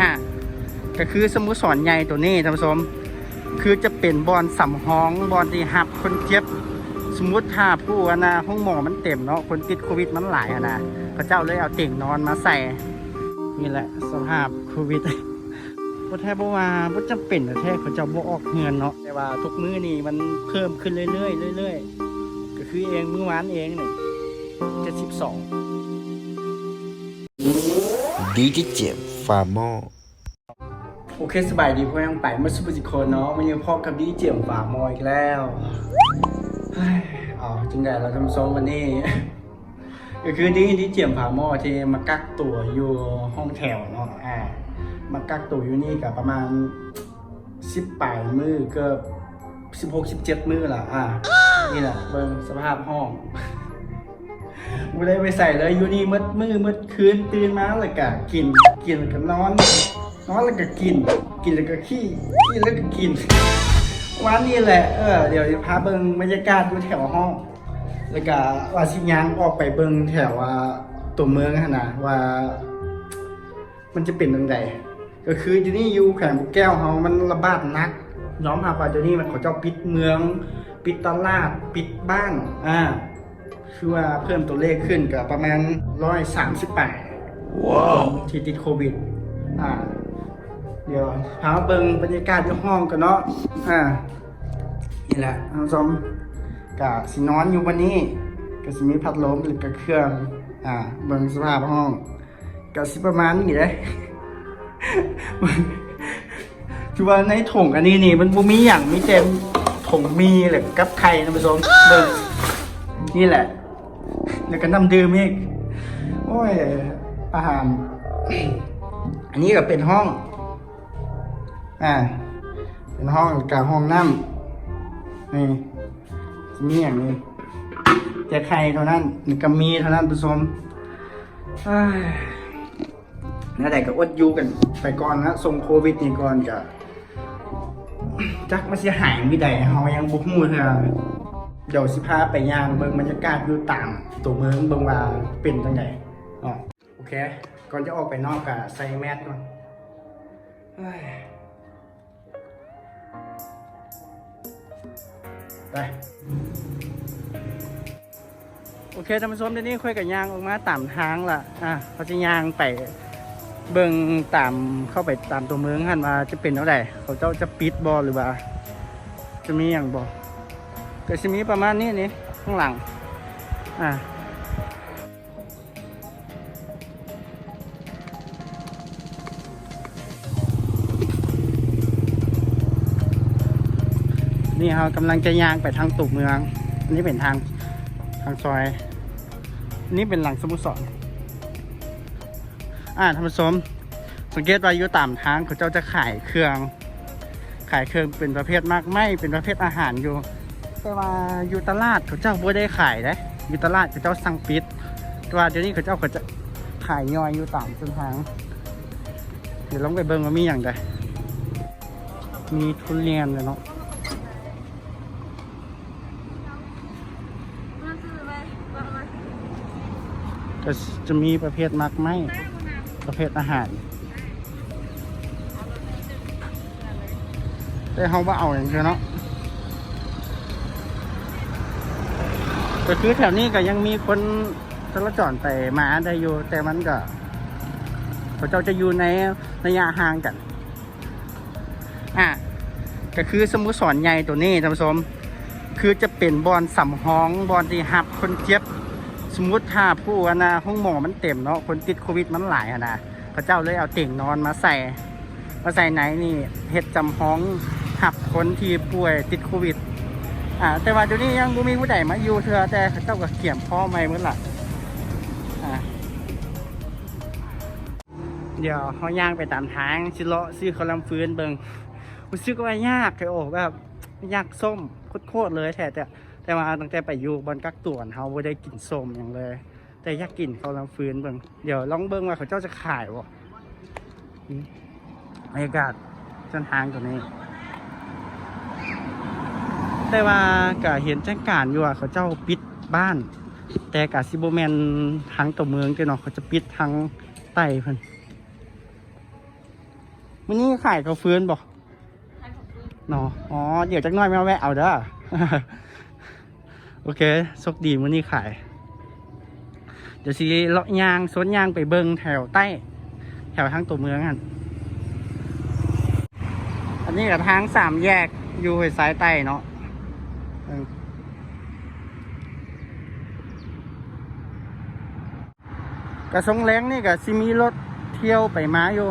อะก็คือสมุสรใหญ่ตัวนี้ท่านผู้ชมคือจะเป็นบอลสำห้องบอลที่หับคนเจ็บ สมมติถ้าผู้ว่านะห้องหมอมันเต็มเนาะคนติดโควิดมันหลายอะนะพระเจ้าเลยเอาเตียงนอนมาใส่นี่แหละสภาพโควิดบ่แทบ่ว่าบ่จำเป็นแต่แท้เขาเจ้าบ่ออกเงินเนาะแต่ว่าทุกมื้อนี่มันเพิ่มขึ้นเรื่อยๆเรื่อยๆก็คือเองมื้อวานเองนี่72ดีที่เจ็บ ฟาร์มอโอเคสบายดีพ่อยังไปมาสุภจิโคนเนาะมันยังพอกับดีเจียมฝากมออีกแล้วเฮ้ยอ๋อจึงได้เราทำโซมวันนี้ก็คือดีดีเจียมฝากมอที่มากักตัวอยู่ห้องแถวเนาะอ่ามากักตัวอยู่นี่กับประมาณสิบปลายมือเกือบสิบหกสิบเจ็ดมือละอ่านี่แหละเบิ่งสภาพห้อง ไม่ได้ไปใส่เลยอยู่นี่มืดมือมืดคืนตื่นมาแล้วก็กิน กินแล้วก็นอน นอนแล้วก็กิน กินแล้วก็ขี้ขี้แล้วก็กินวันนี้แหละเออเดี๋ยวจะพาเบิงบรรยากาศอยู่แถวห้อง แล้วก็ว่าสิยางออกไปเบิงแถวว่าตัวเมืองนะว่า มันจะเป็นยังไงก็คือที่นี่อยู่แขวงบุกแก้วเฮามันระบาดนักย้อมหาว่าเดี๋ยวนี้มันขาเจ้าปิดเมือง ปิดตลาดปิดบ้านอ่า คือว่าเพิ่มตัวเลขขึ้นกับประมาณร้อยสามสิบแปดว้าวที่ติดโควิด อ่า เดี๋ยวพามาเบิ่งบรรยากาศที่ห้องกันเนาะ อ่า นี่แหละท่านผู้ชมกะสินอนอยู่วันนี้ก็สิมีพัดลมหรือกับเครื่อง อ่า เบิ่งสภาพห้องก็สิประมาณนี้เลยคือว่าในถุงอันนี้นี่มันบ่มีอย่างมีแต่ถุงมีแหละกับไข่ท่านผู้ชมเบิ่งนี่แหละ แล้วก็น้ำดื่มอีกโอ้ย อาหาร อันนี้ก็เป็นห้อง อ่า เป็นห้องกับห้องน้ำนี่มีอย่างนี้แต่ใครเท่านั้นนิก็มีเท่านั้นผู้ชมเอ้ยนั่นแหละก็อดอยู่กันไปก่อนนะส่งโควิดนี่ก่อนจะจักมาเสียหายไม่ได้เฮายังบุกมูเถอะ เดี๋ยวสิพาไปย่างเบิ่งบรรยากาศอยู่ตามตัวเมืองเบิ่งว่าเป็นจังไดอ๋อโอเค ก่อนจะออกไปนอกก็ใส่แมสก่อนไปโอเคท่านผู้ชมเดี๋ยวนี้คุยกับยางออกมาตามทางละอะเขาจะยางไปเบิ่งตามเข้าไปตามตัวเมืองหันว่าจะเป็นเท่าไหร่เขาเจ้าจะปิดบอหรือว่า จะมีอย่างบอก ก็จะมีประมาณนี้นี่ข้างหลัง อะนี่เรากำลังจะยางไปทางตุกเมือง อันนี้เป็นทางทางซอยอนนี้เป็นหลังสมุทรสอนอ่าท่านผู้ชมสังเกตว่าอยู่ตามทางเขาเจ้าจะขายเครื่อง ขายเครื่องเป็นประเภทมากไม่เป็นประเภทอาหารอยู่ แต่ว่าอยู่ตลาดเขาเจ้าบ่ได้ขายนะอยู่ตลาดเขาเจ้าสั่งปิดแต่ว่าเดี๋ยวนี้เขาเจ้าเขาจะขายย่อยอยู่ตามเส้นทาง เดี๋ยวลองไปเบิ่งว่ามีอย่างไรมีทุเรียนเลยเนาะก็จะมีประเภทมักไม้ประเภทอาหาร แต่เขาว่าเอาอย่างเดียวเนาะ ก็คือแถวนี้ก็ยังมีคนจราจรไปมาได้อยู่ แต่มันก็เขาเจ้าจะอยู่ในระยะห่างกัน อะก็คือสมุสรใหญ่ตัวนี้ท่านผู้ชมคือจะเป็นบอลสำห้องบอลที่หับคนเจ็บ สมมติถ้าผู้ว่านะห้องหมอมันเต็มเนาะคนติดโควิดมันหลายอะนะพระเจ้าเลยเอาเตียงนอนมาใส่ มาใส่ไหนนี่เฮ็ดจำห้องหับคนที่ป่วยติดโควิด อ่าแต่ว่าเดี๋ยวนี้ยังบ่มีผู้ใดมาอยู่เถื่อแต่เขาเจ้าก็เกี่ยมพ่อไม่เมื่อละอ่าเดี๋ยวเขาย่างไปตามทางสิเลาะซื้อข้าวลำฟื้นเบิงรู้สึกว่ายากเลยโอ้แบบยากส้มโคตรเลยแท้แต่แต่ว่าตั้งแต่ไปอยู่บนกักตวนเขาไม่ได้กินส้มอย่างเลย แต่อยากกินเขาวลำฟื้นเบิ่งเดี๋ยวลองเบิ่งว่าเขาเจ้าจะขายวะบรรยากาศเส้นทางตัวนี้ แต่ว่าก็เห็นแจ้งการอยู่ว่าเขาเจ้าปิดบ้าน แต่กาซิโบแมนทางตัวเมืองเจ้าเนาะเขาจะปิดทางใต้เพิ่นมื้อนี้ขายข้าวฟื้นบ่เนาะอ๋อ เดี๋ยวจักหน้อยแม่แวะเอาเด้อ โอเคโชคดีมื้อนี้ขาย เดี๋ยวสิเลาะยางสวนยางไปเบิงแถวใต้ แถวทางตัวเมืองอะอันนี้กับทางสามแยกอยู่ห้วยซ้ายใต้เนาะเออ กระทรงแรงนี่ก็สิมีรถเที่ยวไปมาอยู่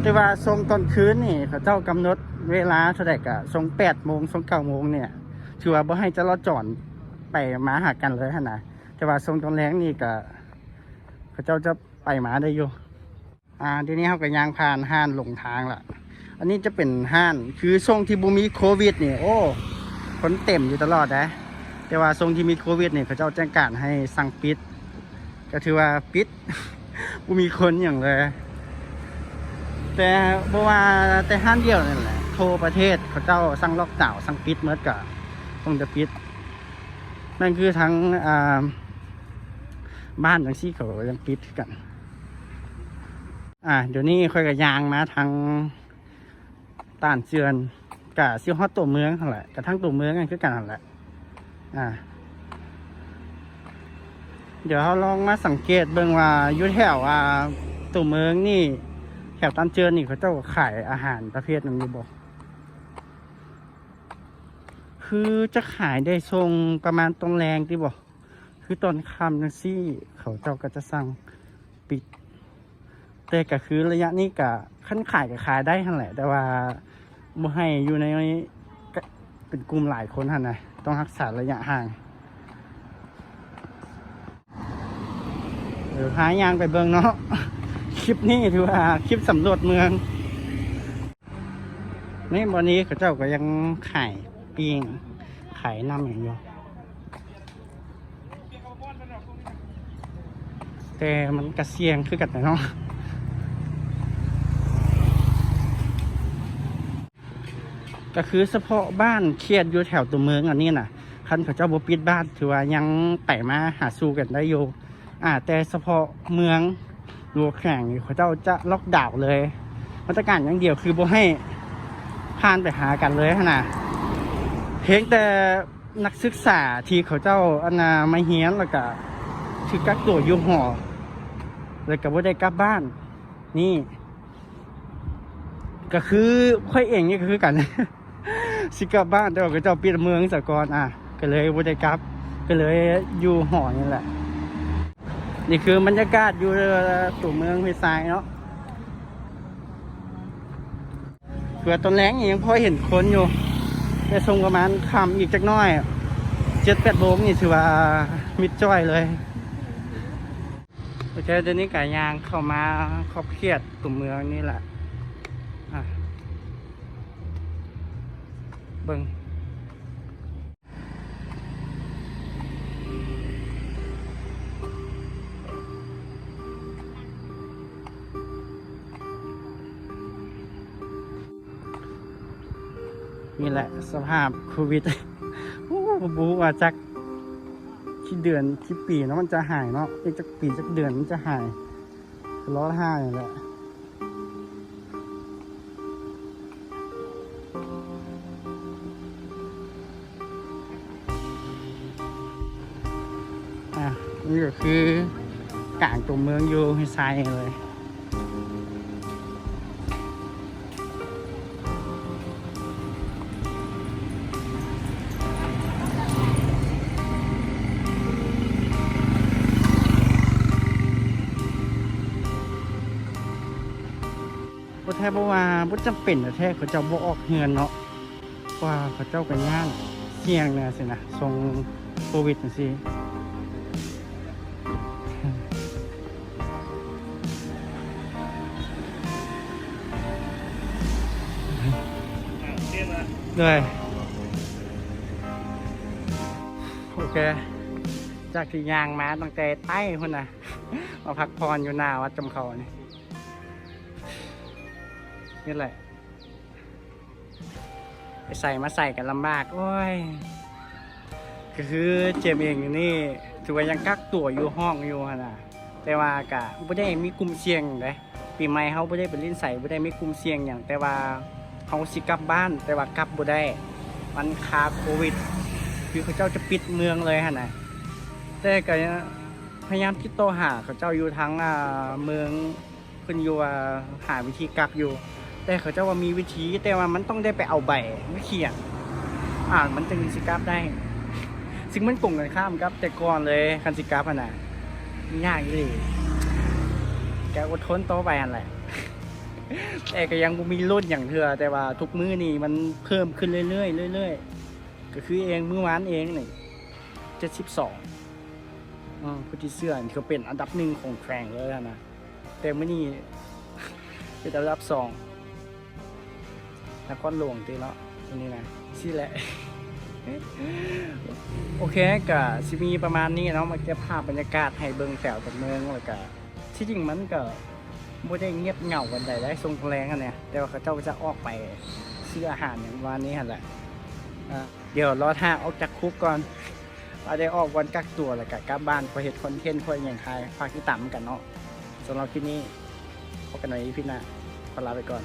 แต่ว่าทรงตอนคืนนี่เขาเจ้ากำหนดเวลาเท่าไหร่กะทรงแปดโมงทรงเก้าโมงเนี่ย ถือว่าบ่ให้จะรอจอดไปมาหากันเลยฮะนะแต่ว่าทรงตอนแรงนี่ก็เขาเจ้าจะไปมาได้อยู่ อ่าทีนี้เขาก็ยางผ่านห้านหลงทางละ อันนี้จะเป็นห้านคือทรงที่บุมีโควิดเนี่ยโอ้คนเต็มอยู่ตลอดนะแต่ว่าทรงที่มีโควิดเนี่ยเขาเจ้าแจ้งการให้สั่งปิด ก็ถือว่าปิดบุมีคนอย่างเลย แต่เพราะว่าแต่ห้านเดียวนั่นแหละโทรประเทศเขาเจ้าสั่งล็อกดาวน์สั่งปิดเมื่อกะต้องจะปิดนั่นคือทั้งอ่าบ้านทั้งซี่เขาก็ยังปิดคือกัน อ่าเดี๋ยวนี้ค่อยกับยางมาทาง ต้านเจือนกะซิฮอตตัวเมืองนั่นแหละกระทั้งตัวเมืองกันคือกันนั่นแหละอ่าเดี๋ยวเราลองมาสังเกตเบิ่งว่าอยู่แถวอ่าตัวเมืองนี่ แถวตันเจือนนี่เขาเจ้าขายอาหารประเภทนั้นอยู่บ่คือจะขายได้ทรงประมาณตรงแรงที่บ่คือตอนคำนังซี่ เขาเจ้าก็จะสั่งปิด แต่ก็คือระยะนี้ก็ขั้นขายก็ขายได้ทั้งแหละ แต่ว่าบ่ให้อยู่ในก็เป็นกลุ่มหลายคนหั่นนะต้องรักษาระยะห่างเดี๋ยวหายางไปเบิ่งเนาะคลิปนี้ถือว่าคลิปสำรวจเมืองนี่วันนี้เขาเจ้าก็ยังขายปิ้งขายน้ำอย่างเดียวแต่มันกระเซียงคือกันนะเนาะ ก็คือเฉพาะบ้านเครียดอยู่แถวตัวเมืองอันนี้น่ะคันเขาเจ้าบปิดบ้านถือว่ายังไปมาหาสู้กันได้อยู่อ่าแต่เฉพาะเมืองรัวแข่งเขาเจ้าจะล็อกดาวน์เลยมาตรการอย่างเดียวคือบ่ให้ผ่านไปหากันเลยขนาดเพียงแต่นักศึกษาที่เขาเจ้าอนามาเฮียนแล้วก็ถือกักตัวอยู่หอเลยก็บ่ได้กลับบ้าน นี่ ก็คือค่อยเองนี่ก็คือกัน สิกลับบ้านแต่ว่าก็เจ้าปิดเมืองสะกอนอะ ก็เลยบ่ได้กลับ ก็เลยอยู่หอนี่แหละ นี่คือบรรยากาศอยู่ตัวเมืองห้วยทรายเนาะเผื่อตอนแรงนี่ยังพอเห็นคนอยู่แต่ทรงประมาณคำอีกจักน้อยเจ็ดแปดโมงนี่ถือว่ามิดจ้อยเลยโอเคเดี๋ยวนี้ไก่ยางเข้ามาครอบเครียดตัวเมืองนี่แหละ บิ่งนี่แหละสภาพโควิดโอ้บูว่าจักที่เดือนที่ปีเนาะมันจะหายเนาะอีกจักปีจักเดือนมันจะหายร้อยห้านี่แหละ นี่ก็คือกลางตัวเมืองอยู่ให้ทรายเลยบ่แท้บ่ว่าบ่จำเป็นแท้เขาเจ้าบ่ออกเฮือนเนาะเพราะว่าเขาเจ้าก็ย่านเสี่ยงแน่สินะทรงโควิดจังซี่ เลยโอเค จากที่ยางมาตั้งแต่ใต้พุ่นน่ะ มาพักพรอยู่หน้าวัดจำเขานี่นี่แหละ ไปใส่มาใส่กันลำบาก โอ้ยก็คือเจมเองอยู่นี่ ถือว่ายังกักตัวอยู่ห้องอยู่หั่นะแต่ว่ากะบ่ได้มีกลุ่มเสี่ยงเด้ปีใหม่เฮาบ่ได้ไปเล่นใส่บ่ได้มีกลุ่มเสี่ยงหยังแต่ว่า เฮาสิกลับบ้านแต่ว่ากลับบ่ได้มันคาโควิด คือเขาเจ้าจะปิดเมืองเลยหั่นะแต่ก็พยายามติดต่อหาเขาเจ้าอยู่ทั้งเมืองเพิ่นอยู่ว่าหาวิธีกักอยู่ แต่เขาเจ้าว่ามีวิธีแต่ว่ามันต้องได้ไปเอาใบไมาเขียนอ่านมันจึงสิกลับได้ซึ่งมันกลงกันข้ามครับ แต่ก่อนเลยคันสิกลับอะนะยากอยู่ดิแกอดทนต่อไปอันแหละ แต่ก็ยังมีรุ่นอย่างเธอแต่ว่าทุกมื้อนี่มันเพิ่มขึ้นเรื่อยๆเรื่อยๆก็คือเองมื้อวานเองนี่เจ็ดสิบสองผู้ที่เสื้อนี่เขาเป็นอันดับหนึ่งของแครงเลยนะแต่มื้อนี้เป็นอันดับสองนครหลวงตีเนาะอันนี้นะสิแหละโอเคก็สิมีประมาณนี้เนาะมาเก็บภาพบรรยากาศให้เบิ่งแถวกับเมืองแล้วก็ที่จริงมันก็ ม่ได้เงียบเหงากันใดได้ทรงแรงกันเนี่ยแต่ว่าเขาเจ้าจะออกไปซื้ออาหารอย่างวันนี้แหละเดี๋ยวรอท่าออกจากคุกก่อนเราได้ออกวันกักตัวแล้วก็กลับบ้านพอเห็ดคอนเทนต์ค่อยอย่างไรฝากติดตามกันเนาะสำหรับที่นี้พบกันใหม่พี่นะขอลาไปก่อน